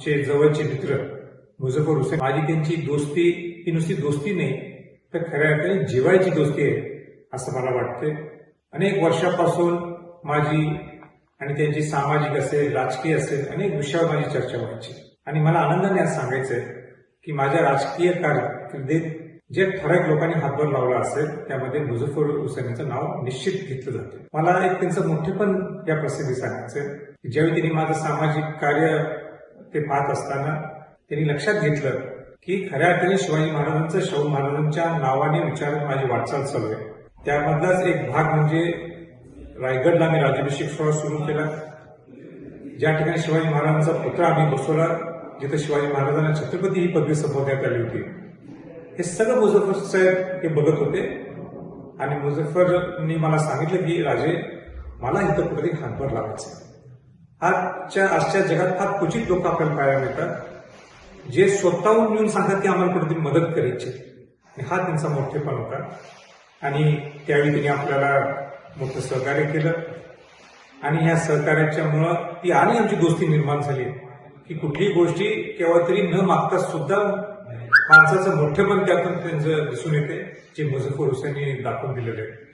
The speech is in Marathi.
आमचे जवळचे मित्र मुझफर हुसेन माझी त्यांची दोस्ती ही नुसती दोस्ती नाही तर खऱ्या अर्थाने जिवाळ्याची दोस्ती आहे असं मला वाटते अनेक वर्षापासून माझी आणि त्यांची सामाजिक असेल राजकीय असेल अनेक विषयावर माझी चर्चा व्हायची. आणि मला आनंदाने आज सांगायचं आहे की माझ्या राजकीय कारकिर्दीत जे ठराविक लोकांनी हातभार लावला असेल त्यामध्ये मुझफ्फर हुसेनचं नाव निश्चित घेतलं जातं. मला एक त्यांचं मोठेपण या प्रसिद्धी सांगायचं आहे ज्यावेळी त्यांनी माझं सामाजिक कार्य ते पाहत असताना त्यांनी लक्षात घेतलं की खऱ्या अर्थाने शिवाजी महाराजांचं शाहू महाराजांच्या नावाने विचारत माझी वाटचाल चालू आहे. त्यामधलाच एक भाग म्हणजे रायगडला आम्ही राज्याभिषेक सोहळा सुरू केला. ज्या ठिकाणी शिवाजी महाराजांचा पुतळा आम्ही बसवला जिथे शिवाजी महाराजांना छत्रपती ही पदवी संपवण्यात आली होती. हे सगळं मुझफ्फर साहेब हे बघत होते. आणि मुझफ्फरनी मला सांगितलं की राजे मला इथं कुठेतरी हातभार लावायचं आहे. आजच्या आजच्या जगात फार क्वचित लोक आपल्याला पाहायला मिळतात. जे स्वतःहून येऊन सांगतात की आम्हाला कुठेतरी मदत करायची हा त्यांचा मोठेपण होता. आणि त्यावेळी त्यांनी आपल्याला मोठं सहकार्य केलं. आणि ह्या सहकार्याच्यामुळं ती आणि आमची दोस्ती निर्माण झाली. की कुठलीही गोष्टी केव्हा तरी न मागता सुद्धा माणसाचं मोठेपण त्यातून त्यांचं दिसून येते जे मुझफ्फर हुसेननी दाखवून दिलेलं आहे.